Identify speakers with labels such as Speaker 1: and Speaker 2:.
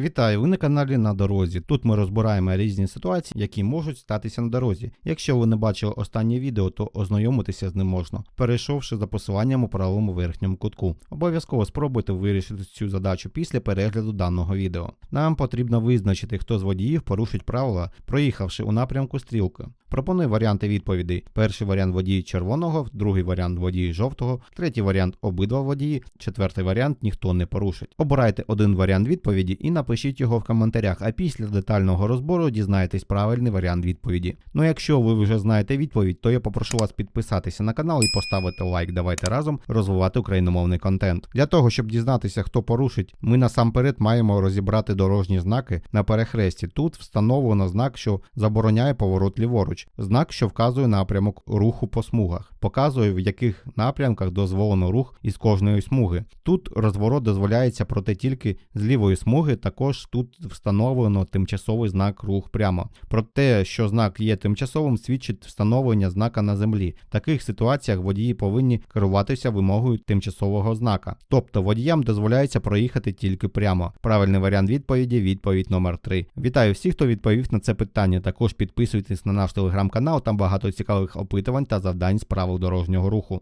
Speaker 1: Вітаю, ви на каналі на дорозі. Тут ми розбираємо різні ситуації, які можуть статися на дорозі. Якщо ви не бачили останнє відео, то ознайомитися з ним можна, перейшовши за посиланням у правому верхньому кутку. Обов'язково спробуйте вирішити цю задачу після перегляду даного відео. Нам потрібно визначити, хто з водіїв порушить правила, проїхавши у напрямку стрілки. Пропоную варіанти відповідей. Перший варіант водій червоного, другий варіант водій жовтого, третій варіант обидва водії, четвертий варіант ніхто не порушить. Обирайте один варіант відповіді і напишіть його в коментарях, а після детального розбору дізнаєтесь правильний варіант відповіді. Ну якщо ви вже знаєте відповідь, то я попрошу вас підписатися на канал і поставити лайк. Давайте разом розвивати україномовний контент. Для того, щоб дізнатися, хто порушить, ми насамперед маємо розібрати дорожні знаки на перехресті. Тут встановлено знак, що забороняє поворот ліворуч, знак, що вказує напрямок руху по смугах, показує в яких напрямках дозволено рух із кожної смуги. Тут розворот дозволяється проте тільки з лівої смуги. Також тут встановлено тимчасовий знак рух прямо. Про те, що знак є тимчасовим, свідчить встановлення знака на землі. В таких ситуаціях водії повинні керуватися вимогою тимчасового знака. Тобто водіям дозволяється проїхати тільки прямо. Правильний варіант відповіді відповідь номер 3. Вітаю всіх, хто відповів на це питання. Також підписуйтесь на наш телеграм-канал, там багато цікавих опитувань та завдань з правил дорожнього руху.